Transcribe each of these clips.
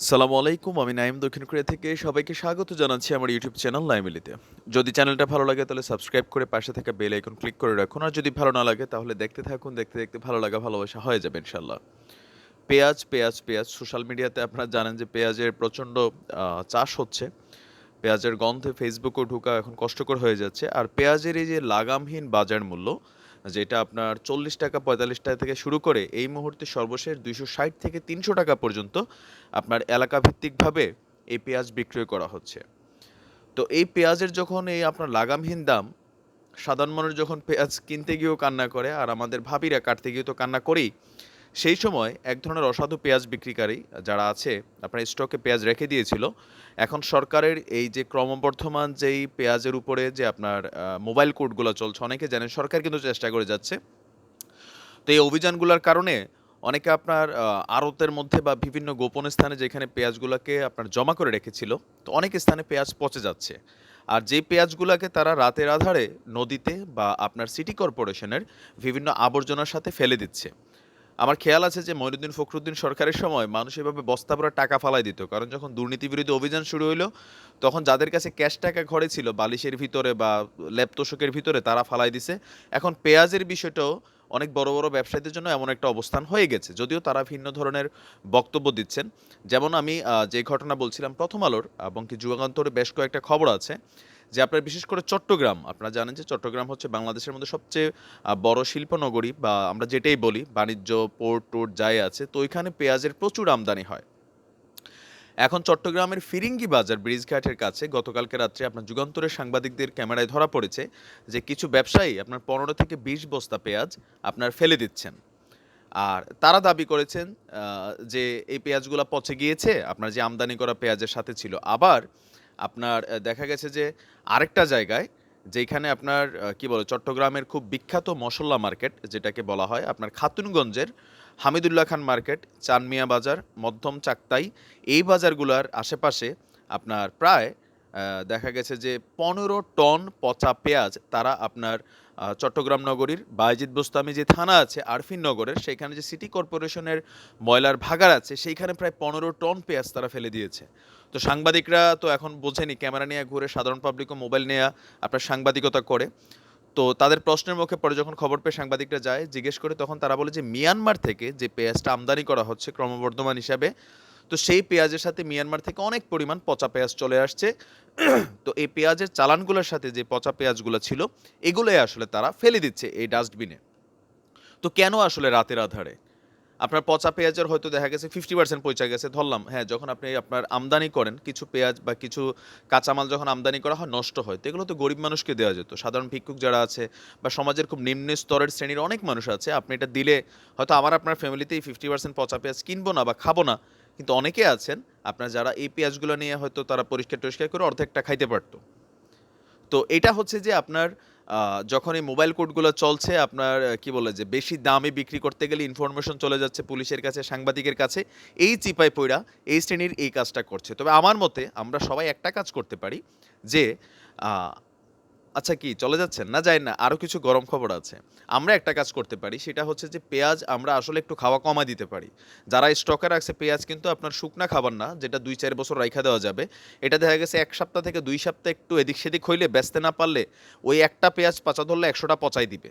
সালামু আলাইকুম, আমি নাইম দক্ষিণ কোরিয়া থেকে সবাইকে স্বাগত জানাচ্ছি আমার ইউটিউব চ্যানেল নাইমিলিতে যদি চ্যানেলটা ভালো লাগে তাহলে সাবস্ক্রাইব করে পাশে থাকা বেল আইকন ক্লিক করে রাখুন, আর যদি ভালো না লাগে তাহলে দেখতে থাকুন, দেখতে দেখতে ভালো লাগা, ভালোবাসা হয়ে যাবে ইনশাল্লাহ পেঁয়াজ পেঁয়াজ পেঁয়াজ, সোশ্যাল মিডিয়াতে আপনারা জানেন যে পেঁয়াজের প্রচণ্ড চাষ হচ্ছে। পেঁয়াজের গন্ধে ফেসবুকেও ঢোকা এখন কষ্টকর হয়ে যাচ্ছে। আর পেঁয়াজের এই যে লাগামহীন বাজার মূল্য যেটা আপনার চল্লিশ টাকা, পঁয়তাল্লিশ টাকা থেকে শুরু করে এই মুহূর্তে সর্বশেষ দুইশো ষাট থেকে তিনশো টাকা পর্যন্ত আপনার এলাকাভিত্তিকভাবে এই পেঁয়াজ বিক্রয় করা হচ্ছে। তো এই পেঁয়াজের যখন এই আপনার লাগামহীন দাম, সাধারণ মানুষ যখন পেঁয়াজ কিনতে গিয়েও কান্না করে, আর আমাদের ভাবিরা কাটতে গিয়ে তো কান্না করেই সেই সময় এক ধরনের অসাধু পেঁয়াজ বিক্রিকারী যারা আছে, আপনার স্টকে পেঁয়াজ রেখে দিয়েছিল। এখন সরকারের এই যে ক্রমবর্ধমান যেই পেঁয়াজের উপরে যে আপনার মোবাইল কোডগুলো চলছে, অনেকে জানেন, সরকার কিন্তু চেষ্টা করে যাচ্ছে। তো এই অভিযানগুলোর কারণে অনেকে আপনার আড়তের মধ্যে বা বিভিন্ন গোপন স্থানে যেখানে পেঁয়াজগুলোকে আপনার জমা করে রেখেছিল, তো অনেক স্থানে পেঁয়াজ পচে যাচ্ছে। আর যে পেঁয়াজগুলোকে তারা রাতের আধারে নদীতে বা আপনার সিটি কর্পোরেশনের বিভিন্ন আবর্জনার সাথে ফেলে দিচ্ছে। আমার খেয়াল আছে যে মইনুদ্দিন ফখরুদ্দিন সরকারের সময় মানুষ এভাবে বস্তা ভরা টাকা ফালাই দিত। কারণ যখন দুর্নীতি বিরোধী অভিযান শুরু হলো তখন যাদের কাছে ক্যাশ টাকা ঘরে ছিল, বালিশের ভিতরে বা ল্যাপ তোষকের ভিতরে তারা ফালাই দিছে। এখন পেঁয়াজের বিষয়টাও অনেক বড় বড় ব্যবসায়ীদের জন্য এমন একটা অবস্থান হয়ে গেছে। যদিও তারা ভিন্ন ধরনের বক্তব্য দিচ্ছেন। যেমন আমি যে ঘটনা বলছিলাম প্রথম আলোর, এবং কি যুগান্তরে বেশ কয়েকটা খবর আছে যে আপনার বিশেষ করে চট্টগ্রাম, আপনারা জানেন যে চট্টগ্রাম হচ্ছে বাংলাদেশের মধ্যে সবচেয়ে বড় শিল্পনগরী বা আমরা যেটাই বলি, বাণিজ্য, পোর্ট টোর্ট যাই আছে, তো ওইখানে পেঁয়াজের প্রচুর আমদানি হয়। এখন চট্টগ্রামের ফিরিঙ্গি বাজার ব্রিজঘাটের কাছে গতকালকে রাত্রে আপনার যুগান্তরের সাংবাদিকদের ক্যামেরায় ধরা পড়েছে যে কিছু ব্যবসায়ী আপনার পনেরো থেকে বিশ বস্তা পেঁয়াজ আপনার ফেলে দিচ্ছেন। আর তারা দাবি করেছেন যে এই পেঁয়াজগুলো পচে গিয়েছে, আপনার যে আমদানি করা পেঁয়াজের সাথে ছিল। আবার আপনার দেখা গেছে যে আরেকটা জায়গায় যেখানে আপনার কি বলে, চট্টগ্রামের খুব বিখ্যাত মশলা মার্কেট, যেটাকে বলা হয় আপনার খাতুনগঞ্জের হামিদুল্লাহ খান মার্কেট, চানমিয়া বাজার, মধ্যম চাকতাই, এই বাজারগুলোর আশেপাশে আপনার প্রায় দেখা গেছে যে পনেরো টন পচা পেঁয়াজ তারা আপনার চট্টগ্রাম নগরীর বাইজিদ বোস্তামি যে থানা আছে, আরফিন নগরের সেখানে যে সিটি কর্পোরেশনের ময়লার ভাগার আছে, সেইখানে প্রায় পনেরো টন পেঁয়াজ তারা ফেলে দিয়েছে। তো সাংবাদিকরা তো এখন বোঝেনি, ক্যামেরা নিয়ে ঘুরে সাধারণ পাবলিকও মোবাইল নিয়ে আপনার সাংবাদিকতা করে। তো তাদের প্রশ্নের মুখে পরে যখন খবর পেয়ে সাংবাদিকরা যায়, জিজ্ঞেস করে তখন তারা বলে যে, মিয়ানমার থেকে যে পেঁয়াজটা আমদানি করা হচ্ছে ক্রমবর্ধমান হিসাবে তো সেই পেঁয়াজের সাথে মিয়ানমার থেকে অনেক পরিমাণ পচা পেঁয়াজ চলে আসছে। তো এই পেঁয়াজের চালানগুলোর সাথে যে পচা পেঁয়াজগুলো ছিল, এগুলোই আসলে তারা ফেলে দিচ্ছে এই ডাস্টবিনে। তো কেন আসলে রাতের আধারে? আপনার পচা পেঁয়াজের হয়তো দেখা গেছে ফিফটি পার্সেন্ট পচা গেছে, ধরলাম হ্যাঁ যখন আপনি আপনার আমদানি করেন, কিছু পেঁয়াজ বা কিছু কাঁচামাল যখন আমদানি করা হয়, নষ্ট হয়, তো এগুলো তো গরিব মানুষকে দেওয়া যেত। সাধারণ ভিক্ষুক যারা আছে বা সমাজের খুব নিম্ন স্তরের শ্রেণির অনেক মানুষ আছে, আপনি এটা দিলে হয়তো আমার, আপনার ফ্যামিলিতেই ফিফটি পার্সেন্ট পচা পেঁয়াজ কিনবো না বা খাব না কিন্তু অনেকে আছেন, আপনার যারা এই পেঁয়াজগুলো নিয়ে হয়তো তারা পরিষ্কার টরিষ্কার করে অর্ধেকটা খাইতে পারতো। তো এটা হচ্ছে যে আপনার যখন এই মোবাইল কোডগুলো চলছে, আপনার কি বলে যে বেশি দামে বিক্রি করতে গেলে ইনফরমেশন চলে যাচ্ছে পুলিশের কাছে, সাংবাদিকের কাছে, এই চিপাই পইরা এই শ্রেণির এই কাজটা করছে। তবে আমার মতে আমরা সবাই একটা কাজ করতে পারি যে আচ্ছা কি, চলে যাচ্ছেন? না, যাই না আরও কিছু গরম খবর আছে। আমরা একটা কাজ করতে পারি, সেটা হচ্ছে যে পেঁয়াজ আমরা আসলে একটু খাওয়া কমা দিতে পারি। যারা স্টকে রাখছে পেঁয়াজ কিন্তু আপনার শুকনা খাবার না, যেটা দুই চার বছর রাইখা দেওয়া যাবে। এটা দেখা গেছে এক সপ্তাহ থেকে দুই সপ্তাহ একটু এদিক সেদিক হইলে বেচতে না পারলে ওই একটা পেঁয়াজ পচা ধরলে একশোটা পচাই দিবে।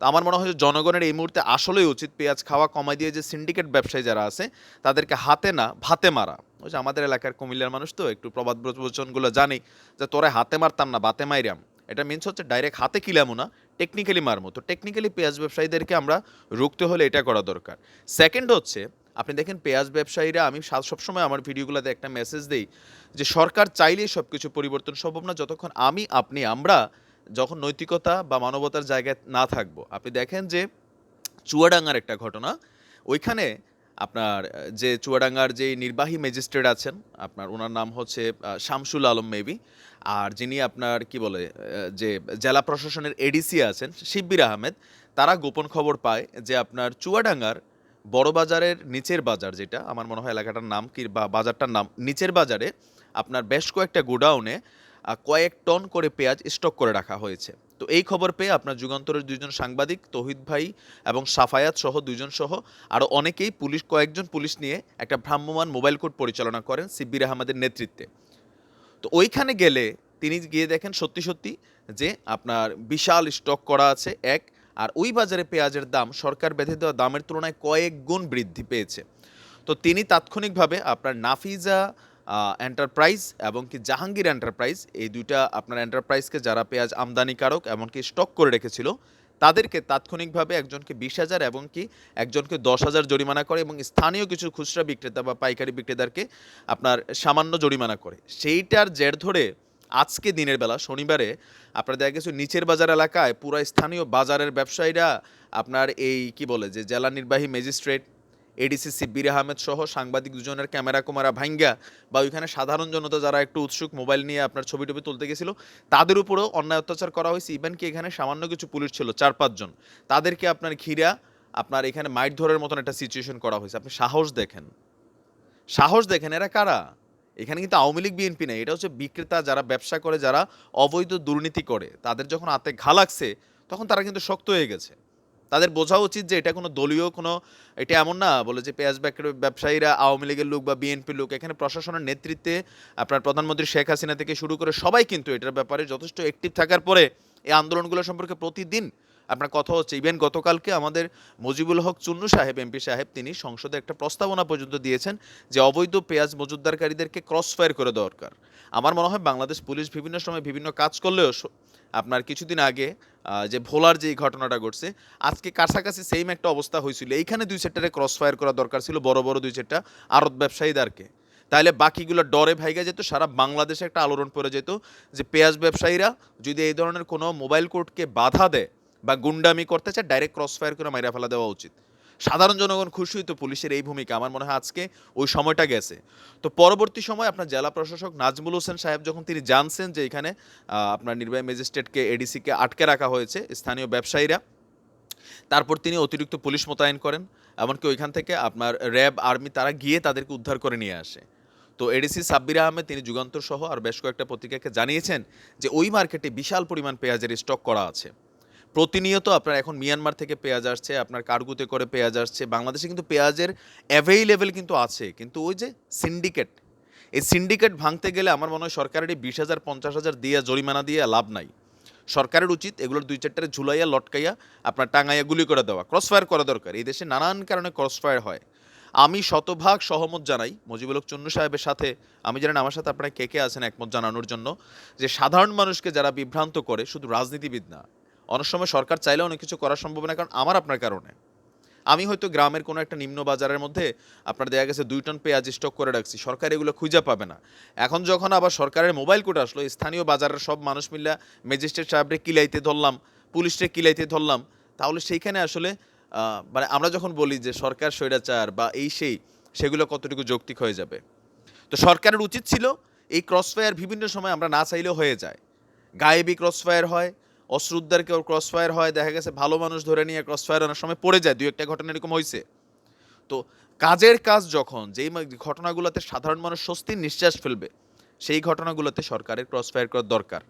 তো আমার মনে হয় যে জনগণের এই মুহূর্তে আসলেই উচিত পেঁয়াজ খাওয়া কমাই দিয়ে যে সিন্ডিকেট ব্যবসায়ী যারা আছে, তাদেরকে হাতে না, ভাতে মারা। ওই যে আমাদের এলাকার কুমিল্লার মানুষ তো, একটু প্রবাদ প্রবচনগুলো জানি, যে তোরে হাতে মারতাম না, বাতে মাইরাম। এটা মিনস হচ্ছে ডাইরেক্ট হাতে কিলামো না টেকনিক্যালি মারমো। তো টেকনিক্যালি পেঁয়াজ ব্যবসায়ীদেরকে আমরা রুখতে হলে এটা করা দরকার। সেকেন্ড হচ্ছে, আপনি দেখেন পেঁয়াজ ব্যবসায়ীরা, আমি সবসময় আমার ভিডিওগুলোতে একটা মেসেজ দিই যে সরকার চাইলেই সব কিছু পরিবর্তন সম্ভব না, যতক্ষণ আমি, আপনি, আমরা যখন নৈতিকতা বা মানবতার জায়গায় না থাকব। আপনি দেখেন যে চুয়াডাঙ্গার একটা ঘটনা, ওইখানে আপনার যে চুয়াডাঙ্গার যে নির্বাহী ম্যাজিস্ট্রেট আছেন, আপনার ওনার নাম হচ্ছে শামসুল আলম মেবি। আর যিনি আপনার, কি বলে যে জেলা প্রশাসনের এডিসি আছেন, শিব্বির আহমেদ, তারা গোপন খবর পায় যে আপনার চুয়াডাঙ্গার বড় বাজারের নিচের বাজার যেটা, আমার মনে হয় এলাকাটার নাম কি বা বাজারটার নাম, নিচের বাজারে আপনার বেশ কয়েকটা গোডাউনে কয়েক টন করে পেঁয়াজ স্টক করে রাখা হয়েছে। তো এই খবর পেয়ে আপনার যুগান্তরের দুজন সাংবাদিক, তহিদ ভাই এবং সাফায়াত সহ দুইজন সহ আরও অনেকেই পুলিশ, কয়েকজন পুলিশ নিয়ে একটা ভ্রাম্যমান মোবাইল কোর্ট পরিচালনা করেন সিব্বির আহমেদের নেতৃত্বে। তো ওইখানে গেলে তিনি গিয়ে দেখেন সত্যি সত্যি যে আপনার বিশাল স্টক করা আছে এক, আর ওই বাজারে পেঁয়াজের দাম সরকার বেঁধে দেওয়া দামের তুলনায় কয়েক গুণ বৃদ্ধি পেয়েছে। তো তিনি তাৎক্ষণিকভাবে আপনার নাফিজা এন্টারপ্রাইজ এবং কি জাহাঙ্গীর এন্টারপ্রাইজ এই দুইটা আপনার এন্টারপ্রাইজকে যারা পেঁয়াজ আমদানিকারক এমনকি স্টক করে রেখেছিল, তাদেরকে তাৎক্ষণিকভাবে একজনকে বিশ হাজার এবং কি একজনকে দশ হাজার জরিমানা করে এবং স্থানীয় কিছু খুচরা বিক্রেতা বা পাইকারি বিক্রেতাকে আপনার সামান্য জরিমানা করে। সেইটার জের ধরে আজকে দিনের বেলা শনিবারে আপনার দেখা গেছে নিচের বাজার এলাকায় পুরো স্থানীয় বাজারের ব্যবসায়ীরা আপনার এই কি বলে যে জেলা নির্বাহী ম্যাজিস্ট্রেট এডিসি সিব্বির আহমেদ সহ সাংবাদিক দুজনের ক্যামেরা কুমারা ভাঙ্গা বা ওইখানে সাধারণ জনতা যারা একটু উৎসুক, মোবাইল নিয়ে আপনার ছবি টবি তুলতে গেছিল, তাদের উপরেও অন্যায় অত্যাচার করা হয়েছে। ইভেন কি এখানে সামান্য কিছু পুলিশ ছিল, চার পাঁচজন তাদেরকে আপনার ঘিরা, আপনার এখানে মাইট ধরার মতন একটা সিচুয়েশন করা হয়েছে। আপনি সাহস দেখেন। সাহস দেখেন এরা কারা? এখানে কিন্তু আওয়ামী লীগ বিএনপি নেই। এটা হচ্ছে বিক্রেতা যারা ব্যবসা করে, যারা অবৈধ দুর্নীতি করে, তাদের যখন হাতে ঘা লাগছে, তখন তারা কিন্তু শক্ত হয়ে গেছে। তাদের বোঝা উচিত যে এটা কোনো দলীয় কোনো, এটা এমন না বলে যে পেঁয়াজ ব্যবসায়ীরা আওয়ামী লীগের লোক বা বিএনপির লোক, এখানে প্রশাসনের নেতৃত্বে আপনার প্রধানমন্ত্রী শেখ হাসিনা থেকে শুরু করে সবাই কিন্তু এটার ব্যাপারে যথেষ্ট অ্যাক্টিভ থাকার পরে এই আন্দোলনগুলো সম্পর্কে প্রতিদিন আপনার কথা হচ্ছে ইভেন গতকালকে আমাদের মুজিবুল হক চুন্নু সাহেব, এমপি সাহেব, তিনি সংসদে একটা প্রস্তাবনা পর্যন্ত দিয়েছেন যে অবৈধ পেঁয়াজ মজুদদারকারীদেরকে ক্রস ফায়ার করে দরকার। আমার মনে হয় বাংলাদেশ পুলিশ বিভিন্ন সময় বিভিন্ন কাজ করলেও আপনার কিছুদিন আগে যে ভোলার যে ঘটনাটা ঘটছে, আজকে কাছাকাছি সেম একটা অবস্থা হয়েছিল। এইখানে দুই সেক্টরে ক্রস ফায়ার করা দরকার ছিল, বড় বড় দুই চারটা আড়ত ব্যবসায়ীদেরকে। তাহলে বাকিগুলো ডরে ভাইগা যেত, সারা বাংলাদেশে একটা আলোড়ন পড়ে যেত যে পেঁয়াজ ব্যবসায়ীরা যদি এই ধরনের কোনো মোবাইল কোর্টকে বাধা দেয় বা গুন্ডামি করতে চায় ডাইরেক্ট ক্রস ফায়ার করে মাইরা ফেলা দেওয়া উচিত। সাধারণ জনগণ খুশি হইতো পুলিশের এই ভূমিকা। আমার মনে হয় আজকে ওই সময়টা গেছে। তো পরবর্তী সময় আপনার জেলা প্রশাসক নাজমুল হোসেন সাহেব যখন তিনি জানছেন যে এখানে আপনার নির্বাহী ম্যাজিস্ট্রেটকে এডিসিকে আটকে রাখা হয়েছে, স্থানীয় ব্যবসায়ীরা, তারপর তিনি অতিরিক্ত পুলিশ মোতায়েন করেন, এমনকি ওইখান থেকে আপনার র্যাব, আর্মি তারা গিয়ে তাদেরকে উদ্ধার করে নিয়ে আসে। তো এডিসি সাব্বির আহমেদ, তিনি যুগান্তর সহ আর বেশ কয়েকটা পত্রিকাকে জানিয়েছেন যে ওই মার্কেটে বিশাল পরিমাণ পেঁয়াজের স্টক করা আছে। প্রতিনিয়ত আপনার এখন মিয়ানমার থেকে পেঁয়াজ আসছে, আপনার কার্গুতে করে পেঁয়াজ আসছে, বাংলাদেশে কিন্তু পেঁয়াজের অ্যাভেইলেবল কিন্তু আছে। কিন্তু ওই যে সিন্ডিকেট এই সিন্ডিকেট ভাঙতে গেলে আমার মনে হয় সরকারের এই বিশ হাজার, পঞ্চাশ হাজার দিয়ে জরিমানা দিয়ে লাভ নাই। সরকারের উচিত এগুলোর দুই চারটারে ঝুলাইয়া, লটকাইয়া আপনার টাঙাইয়া গুলি করে দেওয়া ক্রসফায়ার করা দরকার। এই দেশে নানান কারণে ক্রসফায়ার হয়। আমি শতভাগ সহমত জানাই মুজিবুল হক চুন্নু সাহেবের সাথে। আমি জানেন আমার সাথে আপনারা কে কে আছেন একমত জানানোর জন্য যে সাধারণ মানুষকে যারা বিভ্রান্ত করে, শুধু রাজনীতিবিদ না অনেক সময় সরকার চাইলেও অনেক কিছু করা সম্ভব না কারণ আমার আপনার কারণে। আমি হয়তো গ্রামের কোনো একটা নিম্ন বাজারের মধ্যে আপনার দেখা গেছে দুই টন পেঁয়াজ স্টক করে রাখছি, সরকার এগুলো খুঁজে পাবে না। এখন যখন আবার সরকারের মোবাইল কোড আসলো, স্থানীয় বাজারের সব মানুষ মিলে ম্যাজিস্ট্রেট সাহেবরে কিলাইতে ধরলাম, পুলিশরে কিলাইতে ধরলাম, তাহলে সেইখানে আসলে মানে আমরা যখন বলি যে সরকার স্বৈরাচার বা এই সেই, সেগুলো কতটুকু যৌক্তিক হয়ে যাবে? তো সরকারের উচিত ছিল এই ক্রসফায়ার বিভিন্ন সময় আমরা না চাইলেও হয়ে যায়। গায়েবী ক্রসফায়ার হয় অস্ত্র উদ্ধারকেও ক্রসফায়ার হয়, দেখা গেছে ভালো মানুষ ধরে নিয়ে ক্রসফায়ার অনেক সময় পড়ে যায়, দুই একটা ঘটনা এরকম হয়েছে তো কাজের কাজ যখন, যেই ঘটনাগুলোতে সাধারণ মানুষ স্বস্তির নিঃশ্বাস ফেলবে, সেই ঘটনাগুলোতে সরকারের ক্রসফায়ার করার দরকার।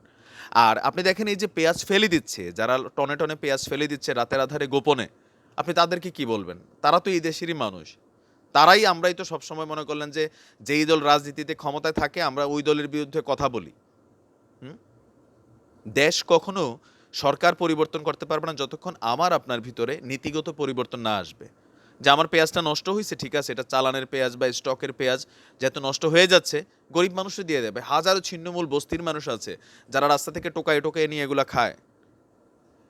আর আপনি দেখেন এই যে পেঁয়াজ ফেলে দিচ্ছে, যারা টনে টনে পেঁয়াজ ফেলে দিচ্ছে রাতের আধারে গোপনে, আপনি তাদেরকে কি বলবেন? তারা তো এই দেশেরই মানুষ। তারাই আমরাই তো সবসময় মনে করলেন যে, যেই দল রাজনীতিতে ক্ষমতায় থাকে, আমরা ওই দলের বিরুদ্ধে কথা বলি। হুম? দেশ কখনো সরকার পরিবর্তন করতে পারবে না যতক্ষণ আমার আপনার ভিতরে নীতিগত পরিবর্তন না আসবে। যে আমার পেঁয়াজটা নষ্ট হয়েছে ঠিক আছে, এটা চালানের পেঁয়াজ বা স্টকের পেঁয়াজ যেহেতু নষ্ট হয়ে যাচ্ছে, গরিব মানুষে দিয়ে দেবে। হাজারো ছিন্নমূল বস্তির মানুষ আছে যারা রাস্তা থেকে টোকায় টোকায় নিয়ে এগুলো খায়।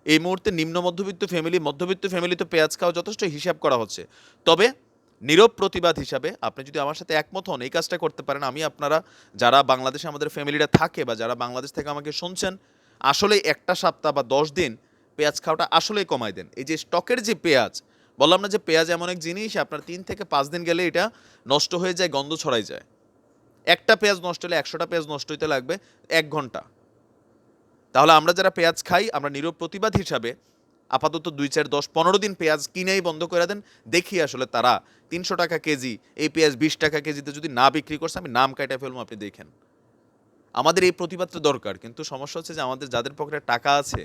এই মুহূর্তে নিম্ন মধ্যবিত্ত ফ্যামিলি মধ্যবিত্ত ফ্যামিলি তো পেঁয়াজ খাওয়া যথেষ্ট হিসাব করা হচ্ছে। তবে নীরব প্রতিবাদ হিসাবে আপনি যদি আমার সাথে একমত হন, এই কাজটা করতে পারেন, আমি আপনারা যারা বাংলাদেশে আমাদের ফ্যামিলিটা থাকে বা যারা বাংলাদেশ থেকে আমাকে শুনছেন আসলে একটা সপ্তাহ বা দশ দিন পেঁয়াজ খাওয়াটা আসলেই কমাই দেন। এই যে স্টকের যে পেঁয়াজ, বললাম না যে পেঁয়াজ এমন এক জিনিস, আপনার তিন থেকে পাঁচ দিন গেলে এটা নষ্ট হয়ে যায়, গন্ধ ছড়াই যায়। একটা পেঁয়াজ নষ্ট হলে একশোটা পেঁয়াজ নষ্ট হইতে লাগবে এক ঘণ্টা। তাহলে আমরা যারা পেঁয়াজ খাই, আমরা নিরব প্রতিবাদ হিসাবে আপাতত দুই চার দশ পনেরো দিন পেঁয়াজ কিনেই বন্ধ করে দেন। দেখি আসলে তারা তিনশো টাকা কেজি, এই পেঁয়াজ বিশ টাকা কেজিতে যদি না বিক্রি করছে, আমি নাম কাটা ফেলব, আপনি দেখেন। আমাদের এই প্রতিবাদটা দরকার, কিন্তু সমস্যা হচ্ছে যে আমাদের যাদের পকেটে টাকা আছে,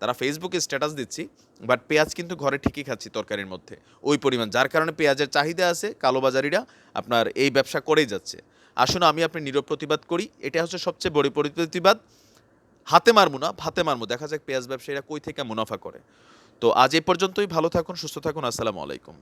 তারা ফেসবুকে স্ট্যাটাস দিচ্ছি বাট পেঁয়াজ কিন্তু ঘরে ঠিকই খাচ্ছি তরকারির মধ্যে, ওই পরিমাণ, যার কারণে পেঁয়াজের চাহিদা আছে, কালোবাজারিরা আপনার এই ব্যবসা করেই যাচ্ছে। আসুন আমি আপনি নীরব প্রতিবাদ করি, এটা হচ্ছে সবচেয়ে বড় প্রতিবাদ। হাতে মারবো না, ভাতে মারবো, দেখা যাক পেঁয়াজ ব্যবসায়ীরা কই থেকে মুনাফা করে। তো আজ এ পর্যন্তই, ভালো থাকুন, সুস্থ থাকুন, আসসালামু আলাইকুম।